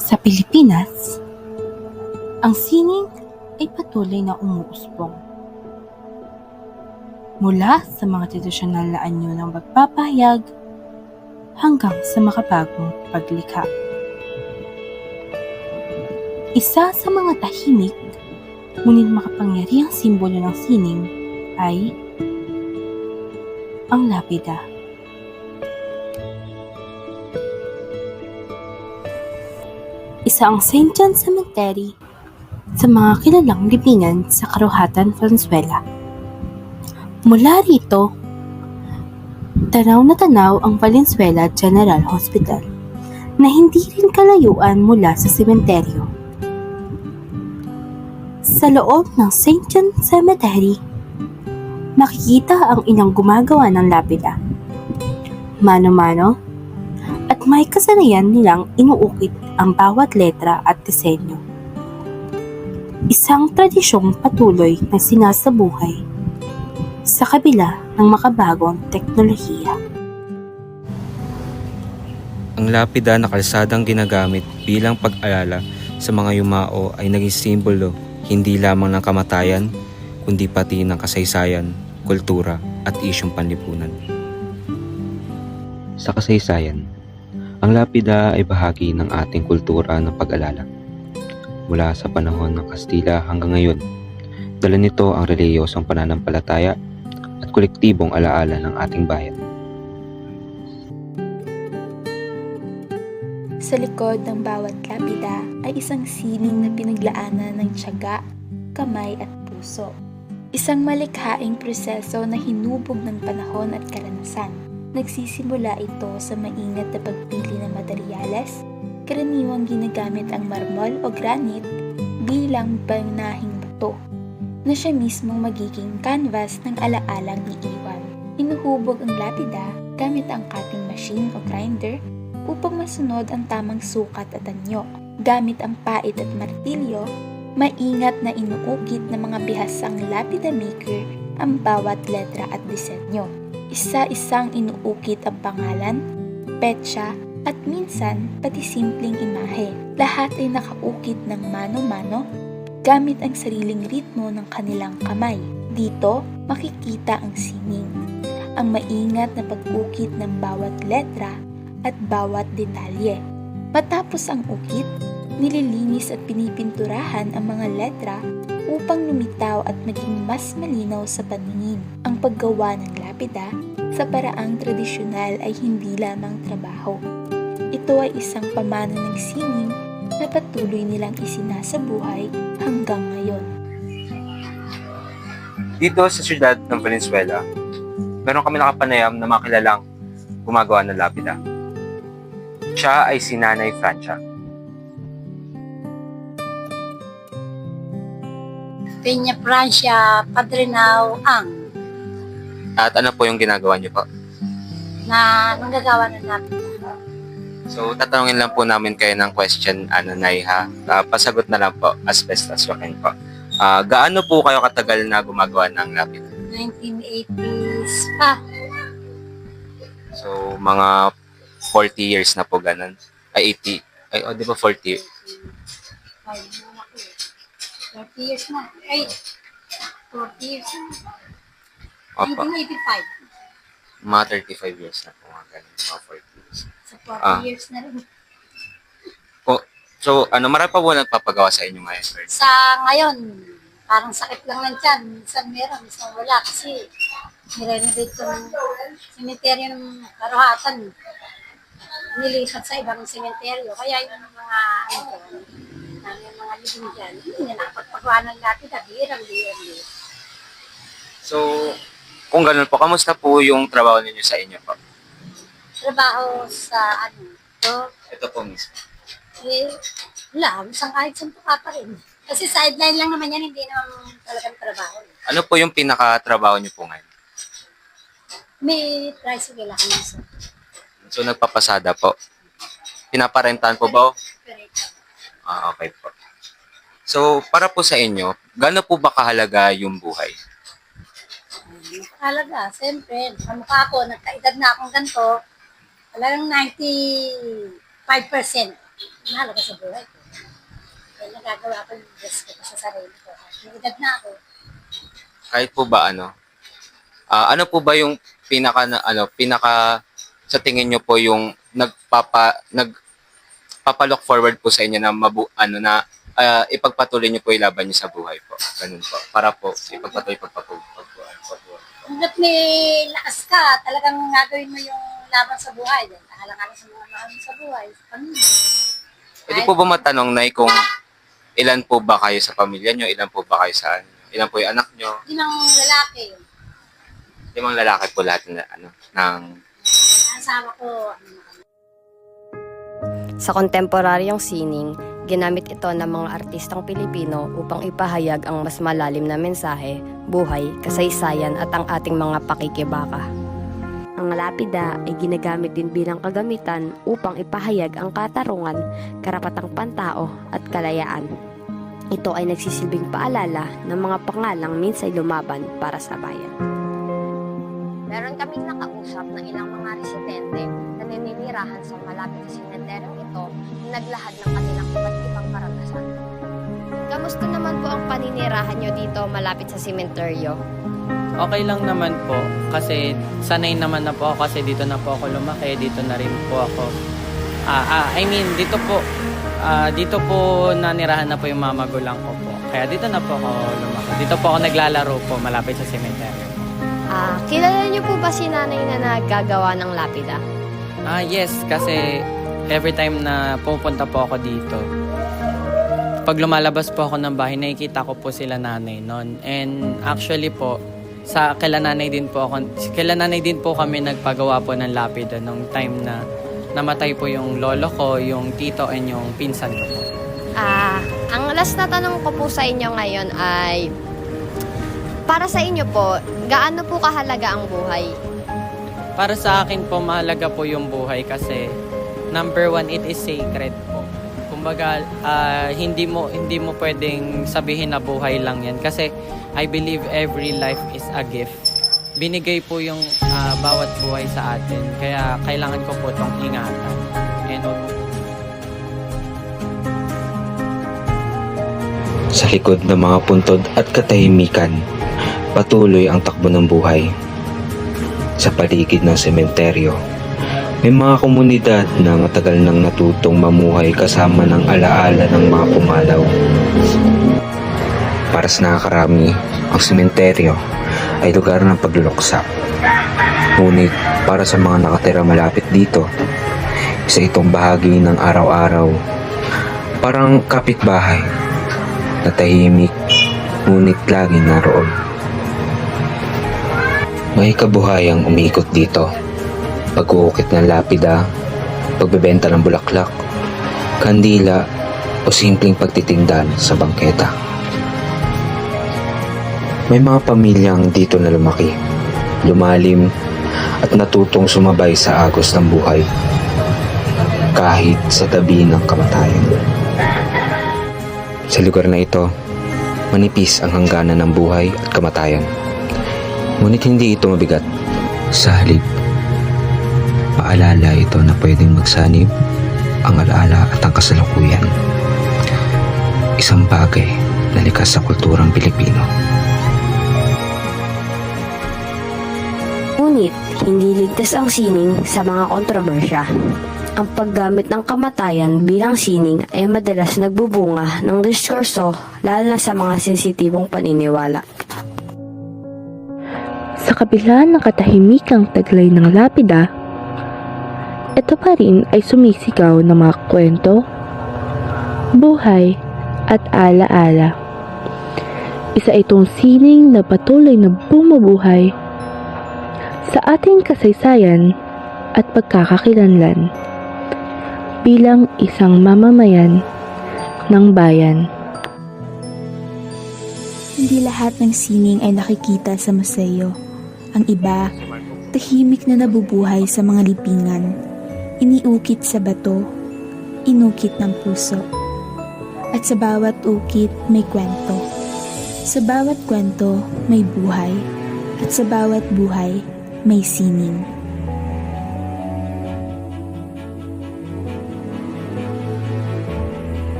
Sa Pilipinas, ang sining ay patuloy na umuusbong. Mula sa mga tradisyonal na anyo ng pagpapahayag hanggang sa makabagong paglikha. Isa sa mga tahimik ngunit makapangyarihang simbolo ng sining ay ang lapida. Isa ang St. John Cemetery sa mga kilalang libingan sa Karuhatan, Venezuela. Mula rito, tanaw na tanaw ang Valenzuela General Hospital na hindi rin kalayuan mula sa sementeryo. Sa loob ng St. John Cemetery, makikita ang ilang gumagawa ng lapida. Mano-mano, may kasanayan nilang inuukit ang bawat letra at disenyo. Isang tradisyong patuloy na sinasabuhay sa kabila ng makabagong teknolohiya. Ang lapida na kalsadang ginagamit bilang pag-alala sa mga yumao ay naging simbolo hindi lamang ng kamatayan, kundi pati ng kasaysayan, kultura at isyong panlipunan. Sa kasaysayan, ang lapida ay bahagi ng ating kultura ng pag-alala. Mula sa panahon ng Kastila hanggang ngayon, dala nito ang reliyosong pananampalataya at kolektibong alaala ng ating bayan. Sa likod ng bawat lapida ay isang sining na pinaglaanan ng tiyaga, kamay at puso. Isang malikhaing proseso na hinubog ng panahon at karanasan. Nagsisimula ito sa maingat na pagpili ng materyales, karaniwang ginagamit ang marmol o granite bilang pangunahing bato, na siya mismong magiging canvas ng alaalang iiwan. Inuhubog ang lapida gamit ang cutting machine o grinder upang masunod ang tamang sukat at anyo. Gamit ang pait at martilyo, maingat na inuukit ng mga bihasang lapida maker ang bawat letra at disenyo. Isa-isang inuukit ang pangalan, petsa, at minsan pati simpleng imahe. Lahat ay nakaukit ng mano-mano gamit ang sariling ritmo ng kanilang kamay. Dito, makikita ang sining. Ang maingat na pag-ukit ng bawat letra at bawat detalye. Matapos ang ukit, nililinis at pinipinturahan ang mga letra upang lumitaw at maging mas malinaw sa paningin. Ang paggawa ng lapida sa paraang tradisyonal ay hindi lamang trabaho. Ito ay isang pamana ng sining na patuloy nilang isinasabuhay hanggang ngayon. Dito sa siyudad ng Venezuela, meron kami nakapanayam na mga kilalang gumagawa ng lapida. Siya ay si Nanay Francia. Peña Francia, Padrinao, Ang, At ano po yung ginagawa niyo po? na nanggagawa ng natin. So, tatanungin lang po namin kayo ng question, ano, Nay, ha? Ah, pasagot na lang po, as best as you can po. Ah, gaano po kayo katagal na gumagawa ng lapida? 1980s pa. So, mga 40 years na po ganun. Ay, 80. Ay, oh, di ba 40? Ay, malaki. 30 years na. Ay, 40 years na. Opo. 1985. Mga 35 years na po, mga ganun. Mga 40 years. Sa 40 Ah. years na rin. So, ano, marami pa po nagpapagawa sa inyo ngayon, sir? Sa ngayon, parang sakit lang ng tiyan. Minsan meron, minsan wala. Kasi nirenovate ko ng cemetery ng Karuhatan. Nilipat sa ibang sementeryo. Kaya yung mga, ano yung mga living dyan, hindi na nakapagpagawa ng lapid. Birang, birang, birang. So, kung ganun po, kamusta po yung trabaho ninyo sa inyo po? Trabaho sa, ano, to, Ito po mismo. eh, wala, isang kahit saan pa pa rin. Kasi sideline lang naman yan, hindi naman talagang trabaho. Ano po yung pinaka-trabaho niyo po ngayon? May tricycle ako nasa. So, nagpapasada po. Pinaparentahan po ba? o? Ah, okay po. So, para po sa inyo, gaano po ba kahalaga yung buhay? Talaga, siyempre, kamukha ko, nagkaedad na akong ganito, talagang 95%. mahalaga sa buhay ko. Kaya nagagawa ko yung best ko sa sarili ko. May edad na ako. Kahit po ba ano, ah, ano po ba yung pinaka, na, ano, pinaka, sa tingin nyo po yung nagpapa, nag, papalook forward po sa inyo na mabu, ano na, ah, ipagpatuloy nyo po yung laban nyo sa buhay po. Ganun po. Para po, ipagpatuloy, pagpatuloy, pagpatuloy. Hanggat may lakas ka, talagang gagawin mo yung laban sa buhay. Kahalangan sa mga mo sa buhay, sa pamilya. Pwede po ba matanong, Nay, kung ilan po ba kayo sa pamilya nyo? Ilan po ba kayo sa, ilan po yung anak nyo? Yun ang lalaki. Limang lalaki po lahat na, ano, ng Ang asawa ko, ano. Sa kontemporaryong sining, ginamit ito ng mga artistang Pilipino upang ipahayag ang mas malalim na mensahe, buhay, kasaysayan at ang ating mga pakikibaka. Ang lapida ay ginagamit din bilang kagamitan upang ipahayag ang katarungan, karapatang pantao at kalayaan. Ito ay nagsisilbing paalala ng mga pangalang minsay lumaban para sa bayan. Meron kaming nakausap ng ilang mga residente na naninirahan sa malapit sa sementeryong ito na naglahad ng kanilang iba't ibang karanasan. Kamusta naman po ang paninirahan nyo dito malapit sa sementeryo? Okay lang naman po kasi sanay naman na po ako kasi dito na po ako lumaki, dito na rin po ako. Ah, ah, I mean, dito po ah, dito po nanirahan na po yung mga magulang ko po. Kaya dito na po ako lumaki. Dito po ako naglalaro po malapit sa cemetery. Ah, kilala nyo po ba si nanay na naggagawa ng lapida? Ah, yes, kasi every time na pupunta po ako dito, pag lumalabas po ako ng bahay, nakikita ko po sila nanay noon. And actually po, sa kila nanay din po ako, kila nanay din po kami nagpagawa po ng lapida nung time na namatay po yung lolo ko, yung tito, and yung pinsan ko po. Ah, ang last na tanong ko po sa inyo ngayon ay para sa inyo po, gaano po kahalaga ang buhay? Para sa akin po, mahalaga po yung buhay kasi number one, it is sacred po. Kumbaga, ah, hindi mo hindi mo pwedeng sabihin na buhay lang yan kasi I believe every life is a gift. Binigay po yung ah, bawat buhay sa atin kaya kailangan ko po itong ingatan. And Sa likod ng mga puntod at katahimikan, patuloy ang takbo ng buhay. Sa paligid ng sementeryo, may mga komunidad na matagal nang natutong mamuhay kasama ng alaala ng mga pumalaw. Para sa nakakarami, ang sementeryo ay lugar ng pagluluksa. Ngunit para sa mga nakatira malapit dito, isa itong bahagi ng araw-araw. Parang kapitbahay na tahimik ngunit laging naroon. May kabuhayang umiikot dito. Pag-uukit ng lapida, pagbebenta ng bulaklak, kandila o simpleng pagtitindan sa bangketa. May mga pamilyang dito na lumaki, lumalim at natutong sumabay sa agos ng buhay kahit sa tabi ng kamatayan. Sa lugar na ito, manipis ang hangganan ng buhay at kamatayan. Ngunit hindi ito mabigat. Sa halip, paalala ito na pwedeng magsanib ang alaala at ang kasalukuyan. Isang bagay na likas sa kulturang Pilipino. Ngunit, hindi ligtas ang sining sa mga kontrobersya. Ang paggamit ng kamatayan bilang sining ay madalas nagbubunga ng diskurso lalo na sa mga sensitibong paniniwala. Sa kabila ng katahimikang taglay ng lapida, ito pa rin ay sumisigaw ng mga kwento, buhay at alaala. Isa itong sining na patuloy na bumubuhay sa ating kasaysayan at pagkakakilanlan bilang isang mamamayan ng bayan. Hindi lahat ng sining ay nakikita sa museo. Ang iba, tahimik na nabubuhay sa mga lipingan. Iniukit sa bato, inukit ng puso. At sa bawat ukit may kwento. Sa bawat kwento may buhay. At sa bawat buhay may sining.